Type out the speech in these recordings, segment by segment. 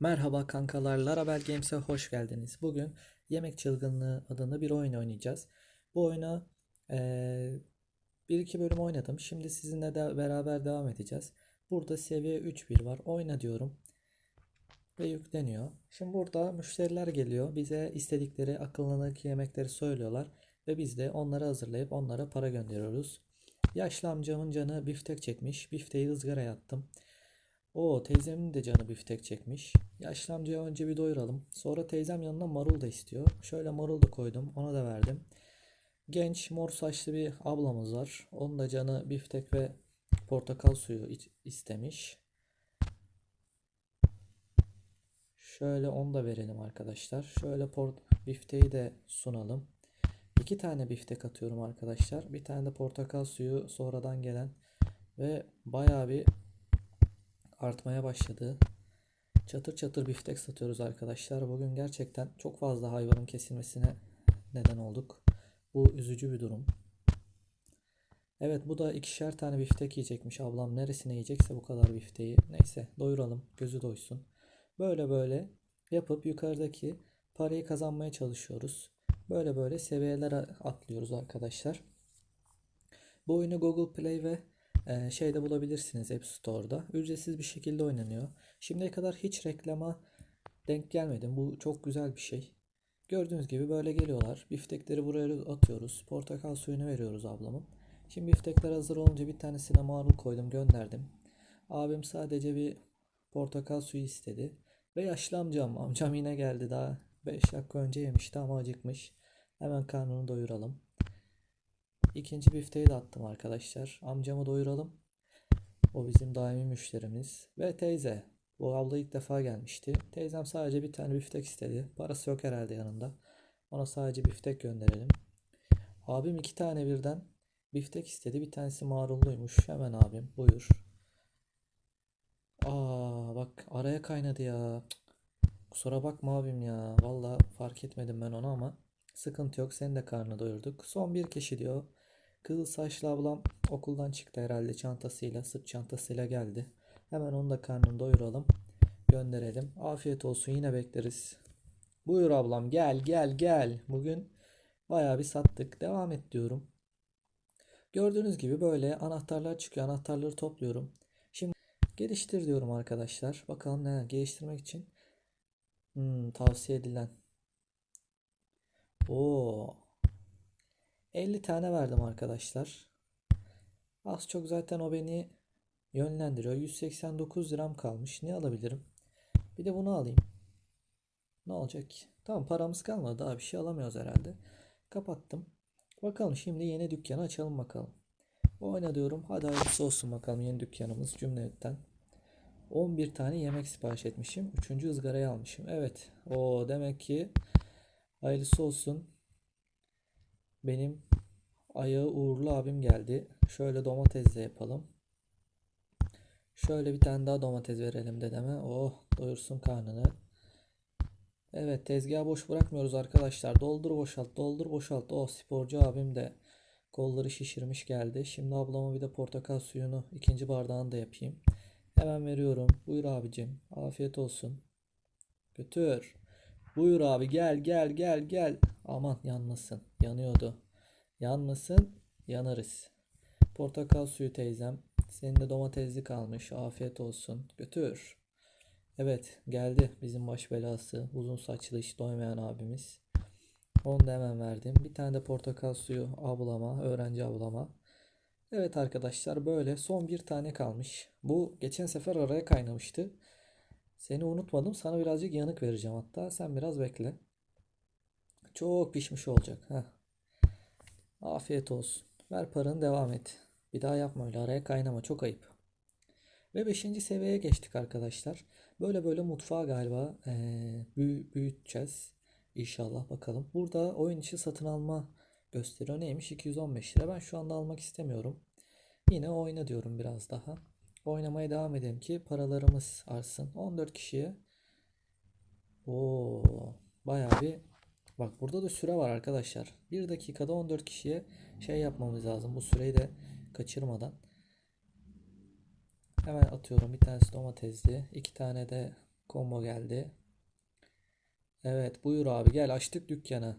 Merhaba kankalar, Laravel Games'e hoş geldiniz. Bugün Yemek Çılgınlığı adında bir oyun oynayacağız. Bu oyunu eee, bir iki bölüm oynadım. Şimdi sizinle de beraber devam edeceğiz. Burada seviye 3.1 var. Oyna diyorum ve yükleniyor. Şimdi burada müşteriler geliyor. Bize istedikleri akıllanık yemekleri söylüyorlar ve biz de onları hazırlayıp onlara para gönderiyoruz. Yaşlı amcamın canı biftek çekmiş. Bifteği ızgaraya attım. O teyzemin de canı biftek çekmiş. Yaşlı amcaya önce bir doyuralım. Sonra teyzem yanına marul da istiyor. Şöyle marul da koydum. Ona da verdim. Genç mor saçlı bir ablamız var. Onun da canı biftek ve portakal suyu istemiş. Şöyle onu da verelim arkadaşlar. Şöyle port bifteği de sunalım. İki tane biftek atıyorum arkadaşlar. Bir tane de portakal suyu sonradan gelen ve bayağı bir artmaya başladı. Çatır çatır biftek satıyoruz arkadaşlar. Bugün gerçekten çok fazla hayvanın kesilmesine neden olduk. Bu üzücü bir durum. Evet bu da ikişer tane biftek yiyecekmiş. Ablam neresine yiyecekse bu kadar bifteği. Neyse doyuralım. Gözü doysun. Böyle böyle yapıp yukarıdaki parayı kazanmaya çalışıyoruz. Böyle böyle seviyelere atlıyoruz arkadaşlar. Bu oyunu Google Play ve e, şeyde bulabilirsiniz App Store'da. Ücretsiz bir şekilde oynanıyor. Şimdiye kadar hiç reklama denk gelmedim. Bu çok güzel bir şey. Gördüğünüz gibi böyle geliyorlar. Biftekleri buraya atıyoruz. Portakal suyunu veriyoruz ablamın. Şimdi biftekler hazır olunca bir tanesine marul koydum gönderdim. Abim sadece bir portakal suyu istedi. Ve yaşlı amcam. Amcam yine geldi daha 5 dakika önce yemişti ama acıkmış. Hemen karnını doyuralım. İkinci bifteği de attım arkadaşlar. Amcamı doyuralım. O bizim daimi müşterimiz. Ve teyze. Bu abla ilk defa gelmişti. Teyzem sadece bir tane biftek istedi. Parası yok herhalde yanında. Ona sadece biftek gönderelim. Abim iki tane birden biftek istedi. Bir tanesi marulluymuş. Hemen abim buyur. Aa bak araya kaynadı ya. Kusura bakma abim ya. Valla fark etmedim ben onu ama sıkıntı yok. Senin de karnını doyurduk. Son bir kişi diyor. Kızıl saçlı ablam okuldan çıktı herhalde çantasıyla, sırt çantasıyla geldi. Hemen onu da karnını doyuralım. Gönderelim. Afiyet olsun yine bekleriz. Buyur ablam gel gel gel. Bugün bayağı bir sattık. Devam et diyorum. Gördüğünüz gibi böyle anahtarlar çıkıyor. Anahtarları topluyorum. Şimdi geliştir diyorum arkadaşlar. Bakalım ne geliştirmek için. Hmm, tavsiye edilen. Oo. 50 tane verdim arkadaşlar. Az çok zaten o beni yönlendiriyor. 189 liram kalmış. Ne alabilirim? Bir de bunu alayım. Ne olacak ki? Tamam paramız kalmadı. Daha bir şey alamıyoruz herhalde. Kapattım. Bakalım şimdi yeni dükkanı açalım bakalım. Oyna diyorum. Hadi hayırlısı olsun bakalım yeni dükkanımız cümletten. 11 tane yemek sipariş etmişim. Üçüncü ızgarayı almışım. Evet. O demek ki hayırlısı olsun. Benim ayağı uğurlu abim geldi. Şöyle domatesle yapalım. Şöyle bir tane daha domates verelim dedeme. Oh doyursun karnını. Evet tezgahı boş bırakmıyoruz arkadaşlar. Doldur boşalt doldur boşalt. Oh sporcu abim de kolları şişirmiş geldi. Şimdi ablama bir de portakal suyunu ikinci bardağını da yapayım. Hemen veriyorum. Buyur abicim. Afiyet olsun. Götür. Buyur abi gel gel gel gel. Aman yanmasın. Yanıyordu. Yanmasın. Yanarız. Portakal suyu teyzem. Senin de domatesli kalmış. Afiyet olsun. Götür. Evet geldi bizim baş belası. Uzun saçlı hiç doymayan abimiz. Onu da hemen verdim. Bir tane de portakal suyu ablama, öğrenci ablama. Evet arkadaşlar böyle son bir tane kalmış. Bu geçen sefer araya kaynamıştı. Seni unutmadım. Sana birazcık yanık vereceğim hatta. Sen biraz bekle. Çok pişmiş olacak. Heh. Afiyet olsun. Ver paranı devam et. Bir daha yapma öyle araya kaynama çok ayıp. Ve 5. seviyeye geçtik arkadaşlar. Böyle böyle mutfağı galiba eee, büyü- büyüteceğiz. İnşallah bakalım. Burada oyun içi satın alma gösteriyor. Neymiş? 215 lira. Ben şu anda almak istemiyorum. Yine oyna diyorum biraz daha. Oynamaya devam edelim ki paralarımız artsın. 14 kişiye. Oo, bayağı bir Bak burada da süre var arkadaşlar. 1 dakikada 14 kişiye şey yapmamız lazım. Bu süreyi de kaçırmadan. Hemen atıyorum bir tanesi domatesli, iki tane de combo geldi. Evet buyur abi gel açtık dükkanı.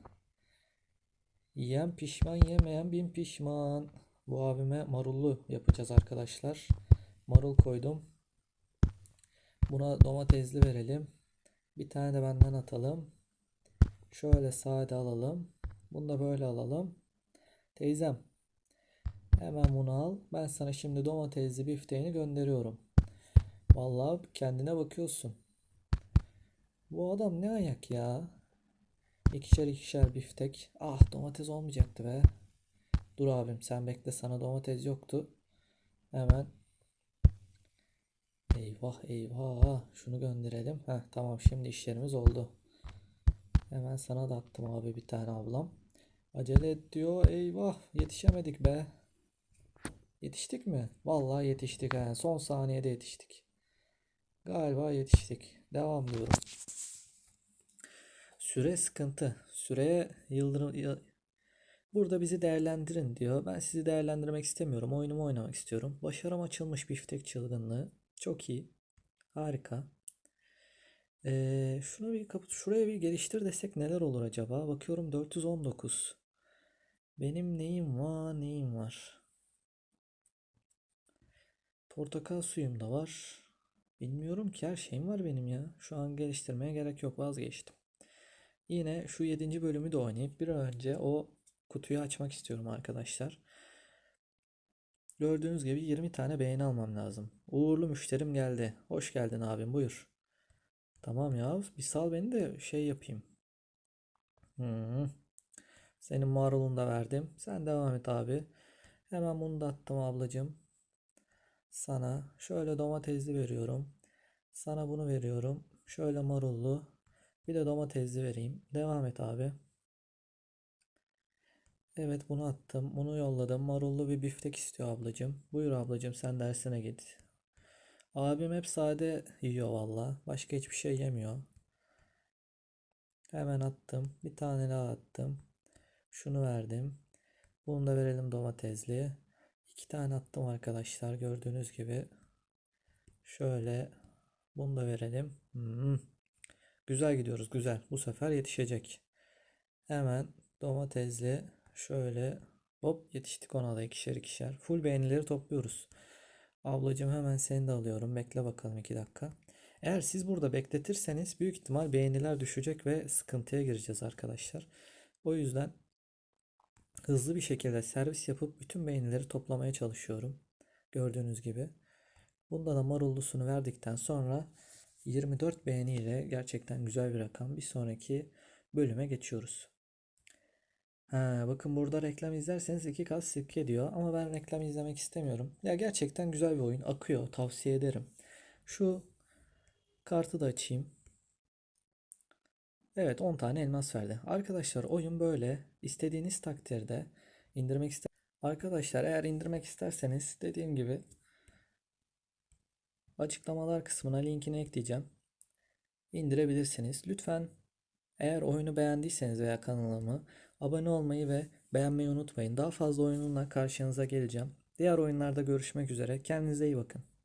Yiyen pişman yemeyen bin pişman. Bu abime marullu yapacağız arkadaşlar. Marul koydum. Buna domatesli verelim. Bir tane de benden atalım. Şöyle sade alalım. Bunu da böyle alalım. Teyzem hemen bunu al. Ben sana şimdi domatesli bifteğini gönderiyorum. Vallahi kendine bakıyorsun. Bu adam ne ayak ya? İkişer ikişer biftek. Ah domates olmayacaktı be. Dur abim sen bekle sana domates yoktu. Hemen. Eyvah eyvah. Şunu gönderelim. Heh, tamam şimdi işlerimiz oldu. Hemen sana da attım abi bir tane ablam. Acele et diyor. Eyvah yetişemedik be. Yetiştik mi? Vallahi yetiştik. he. Son saniyede yetiştik. Galiba yetiştik. Devam diyorum. Süre sıkıntı. Süreye yıldırım yı- Burada bizi değerlendirin diyor. Ben sizi değerlendirmek istemiyorum. Oyunumu oynamak istiyorum. Başarım açılmış biftek çılgınlığı. Çok iyi. Harika. Ee, şunu bir kapı, şuraya bir geliştir desek neler olur acaba? Bakıyorum 419. Benim neyim var, neyim var? Portakal suyum da var. Bilmiyorum ki her şeyim var benim ya. Şu an geliştirmeye gerek yok vazgeçtim. Yine şu 7. bölümü de oynayıp bir an önce o kutuyu açmak istiyorum arkadaşlar. Gördüğünüz gibi 20 tane beğeni almam lazım. Uğurlu müşterim geldi. Hoş geldin abim buyur. Tamam ya bir sal beni de şey yapayım. Hmm. Senin marulunu da verdim. Sen devam et abi. Hemen bunu da attım ablacığım. Sana şöyle domatesli veriyorum. Sana bunu veriyorum. Şöyle marullu. Bir de domatesli vereyim. Devam et abi. Evet bunu attım. Bunu yolladım. Marullu bir biftek istiyor ablacığım. Buyur ablacığım sen dersine git. Abim hep sade yiyor valla. Başka hiçbir şey yemiyor. Hemen attım. Bir tane daha attım. Şunu verdim. Bunu da verelim domatesli. İki tane attım arkadaşlar. Gördüğünüz gibi. Şöyle bunu da verelim. Hmm. Güzel gidiyoruz. Güzel. Bu sefer yetişecek. Hemen domatesli şöyle hop yetiştik ona da ikişer ikişer. Full beğenileri topluyoruz. Ablacığım hemen seni de alıyorum. Bekle bakalım iki dakika. Eğer siz burada bekletirseniz büyük ihtimal beğeniler düşecek ve sıkıntıya gireceğiz arkadaşlar. O yüzden hızlı bir şekilde servis yapıp bütün beğenileri toplamaya çalışıyorum. Gördüğünüz gibi. Bunda da marullusunu verdikten sonra 24 beğeni ile gerçekten güzel bir rakam. Bir sonraki bölüme geçiyoruz. Ha, bakın burada reklam izlerseniz iki kat sirke diyor ama ben reklam izlemek istemiyorum. Ya gerçekten güzel bir oyun. Akıyor. Tavsiye ederim. Şu kartı da açayım. Evet 10 tane elmas verdi. Arkadaşlar oyun böyle. İstediğiniz takdirde indirmek ister. Arkadaşlar eğer indirmek isterseniz dediğim gibi açıklamalar kısmına linkini ekleyeceğim. İndirebilirsiniz. Lütfen eğer oyunu beğendiyseniz veya kanalımı abone olmayı ve beğenmeyi unutmayın. Daha fazla oyununla karşınıza geleceğim. Diğer oyunlarda görüşmek üzere. Kendinize iyi bakın.